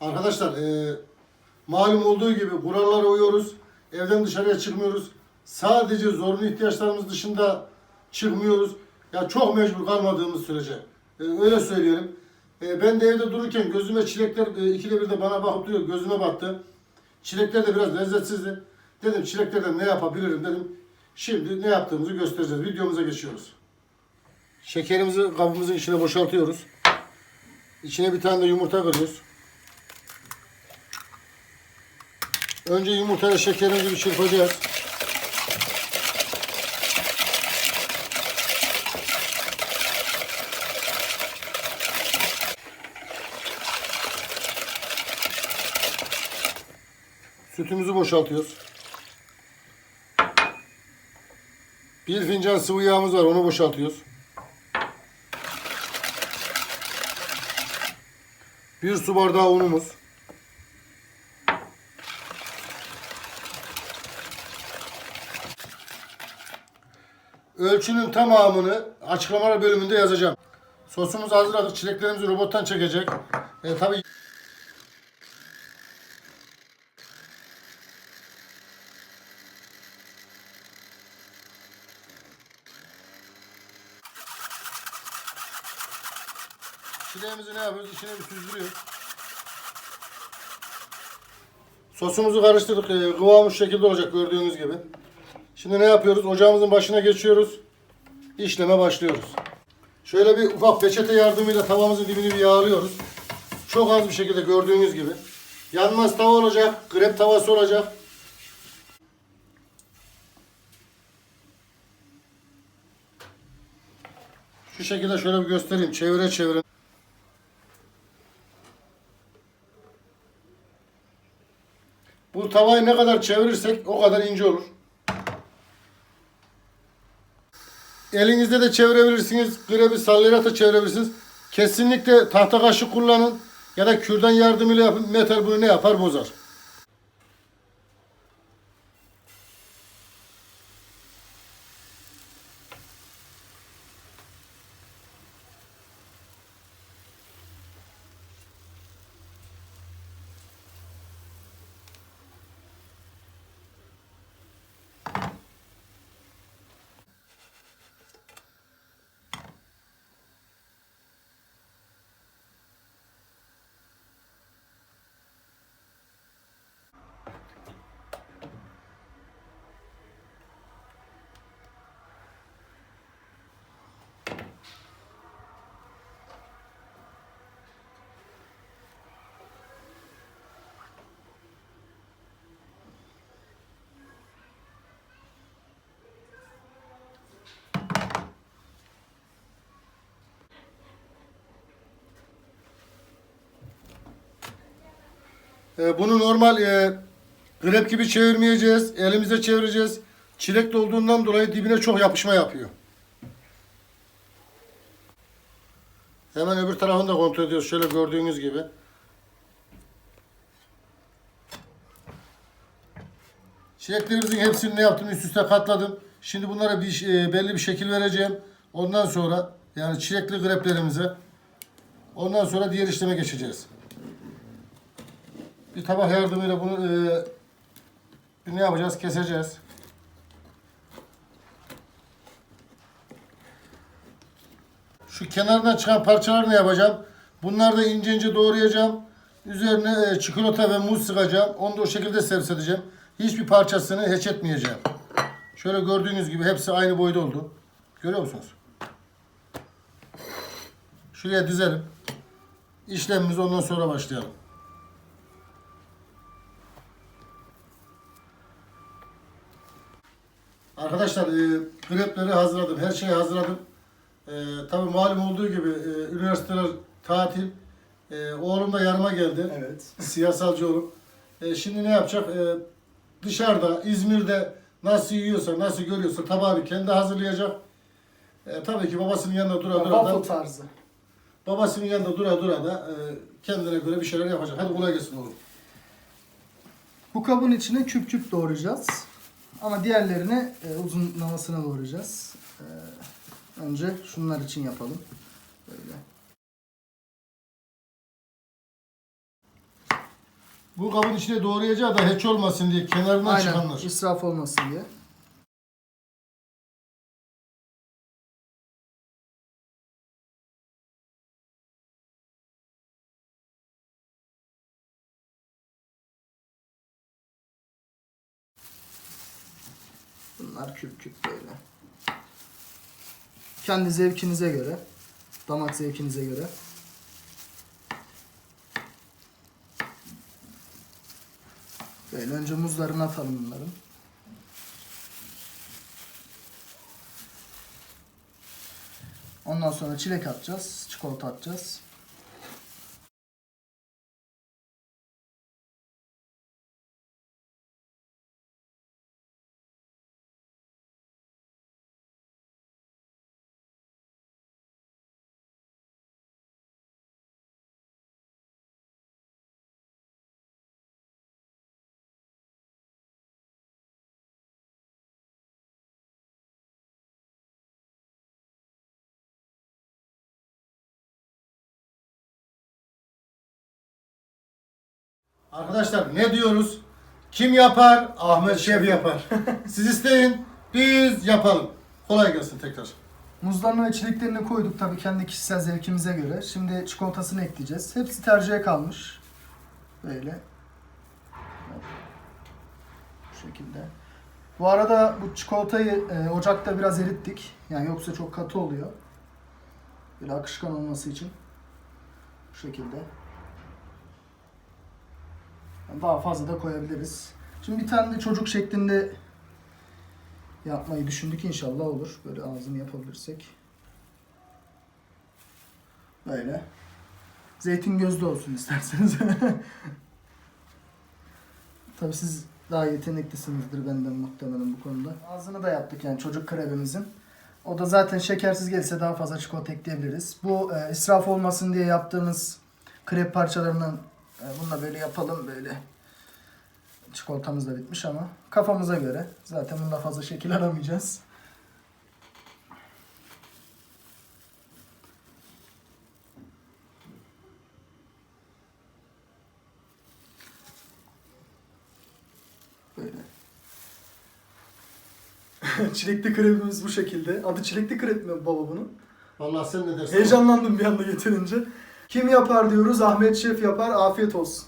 Arkadaşlar e, malum olduğu gibi kurallara uyuyoruz. Evden dışarıya çıkmıyoruz. Sadece zorunlu ihtiyaçlarımız dışında çıkmıyoruz. Ya çok mecbur kalmadığımız sürece. E, öyle söyleyelim. E, ben de evde dururken gözüme çilekler e, ikide bir de bana bakıp duruyor. Gözüme battı. Çilekler de biraz lezzetsizdi. Dedim çileklerden ne yapabilirim dedim. Şimdi ne yaptığımızı göstereceğiz. Videomuza geçiyoruz. Şekerimizi kabımızın içine boşaltıyoruz. İçine bir tane de yumurta kırıyoruz. Önce yumurtayla şekerimizi bir çırpacağız. Sütümüzü boşaltıyoruz. Bir fincan sıvı yağımız var onu boşaltıyoruz. Bir su bardağı unumuz. Ölçünün tamamını açıklamalar bölümünde yazacağım. Sosumuzu hazırladık. Çileklerimizi robottan çekecek. E, tabii Çileğimizi ne yapıyoruz? İçine bir süzdürüyoruz. Sosumuzu karıştırdık. Ee, kıvamı şu şekilde olacak gördüğünüz gibi. Şimdi ne yapıyoruz? Ocağımızın başına geçiyoruz. İşleme başlıyoruz. Şöyle bir ufak peçete yardımıyla tavamızın dibini bir yağlıyoruz. Çok az bir şekilde gördüğünüz gibi. Yanmaz tava olacak. Krep tavası olacak. Şu şekilde şöyle bir göstereyim. Çevire çevire. Bu tavayı ne kadar çevirirsek o kadar ince olur. Elinizde de çevirebilirsiniz. Grebi sallayarak çevirebilirsiniz. Kesinlikle tahta kaşık kullanın. Ya da kürdan yardımıyla yapın. Metal bunu ne yapar bozar. Ee, bunu normal e, grep gibi çevirmeyeceğiz. Elimizde çevireceğiz. Çilekli olduğundan dolayı dibine çok yapışma yapıyor. Hemen öbür tarafını da kontrol ediyoruz. Şöyle gördüğünüz gibi. Çileklerimizin hepsini ne yaptım? Üst üste katladım. Şimdi bunlara bir e, belli bir şekil vereceğim. Ondan sonra yani çilekli greplerimize ondan sonra diğer işleme geçeceğiz. Bir tabak yardımıyla bunu e, ne yapacağız? Keseceğiz. Şu kenardan çıkan parçaları ne yapacağım? Bunları da ince ince doğrayacağım. Üzerine e, çikolata ve muz sıkacağım. Onu da o şekilde servis edeceğim. Hiçbir parçasını hiç etmeyeceğim. Şöyle gördüğünüz gibi hepsi aynı boyda oldu. Görüyor musunuz? Şuraya dizelim. İşlemimiz ondan sonra başlayalım. Arkadaşlar e, grepleri hazırladım. Her şeyi hazırladım. E, tabii malum olduğu gibi e, üniversiteler tatil. E, oğlum da yanıma geldi. Evet. Siyasalcı oğlum. E, şimdi ne yapacak? E, dışarıda, İzmir'de nasıl yiyorsa, nasıl görüyorsa tabağını kendi hazırlayacak. E, tabii ki babasının yanında dura dura da, Waffle tarzı. babasının yanında dura dura da e, kendine göre bir şeyler yapacak. Hadi kolay gelsin oğlum. Bu kabın içine küp küp doğrayacağız. Ama diğerlerini e, uzunlamasına doğrayacağız. E, önce şunlar için yapalım. Böyle. Bu kabın içine doğrayacağı da hiç olmasın diye kenarından Aynen çıkanlar. israf olmasın diye. Bunlar küp küp böyle. Kendi zevkinize göre, damak zevkinize göre. Böyle önce muzlarını atalım bunların. Ondan sonra çilek atacağız, çikolata atacağız. Arkadaşlar ne diyoruz? Kim yapar? Ahmet Şef yapar. Siz isteyin, biz yapalım. Kolay gelsin tekrar. Muzlarını ve çileklerini koyduk tabii kendi kişisel zevkimize göre. Şimdi çikolatasını ekleyeceğiz. Hepsi tercihe kalmış. Böyle. Bu şekilde. Bu arada bu çikolatayı e, ocakta biraz erittik. Yani yoksa çok katı oluyor. Böyle akışkan olması için. Bu şekilde. Daha fazla da koyabiliriz. Şimdi bir tane de çocuk şeklinde yapmayı düşündük. İnşallah olur. Böyle ağzını yapabilirsek. Böyle. Zeytin gözlü olsun isterseniz. Tabii siz daha yeteneklisinizdir benden muhtemelen bu konuda. Ağzını da yaptık yani çocuk kremimizin. O da zaten şekersiz gelirse daha fazla çikolata ekleyebiliriz. Bu e, israf olmasın diye yaptığımız krep parçalarından e, bunu da böyle yapalım böyle. Çikolatamız da bitmiş ama kafamıza göre. Zaten bunda fazla şekil aramayacağız. Böyle. çilekli krepimiz bu şekilde. Adı çilekli krep mi baba bunun? Vallahi sen ne dersin? Heyecanlandım bir anda getirince. Kim yapar diyoruz? Ahmet Şef yapar. Afiyet olsun.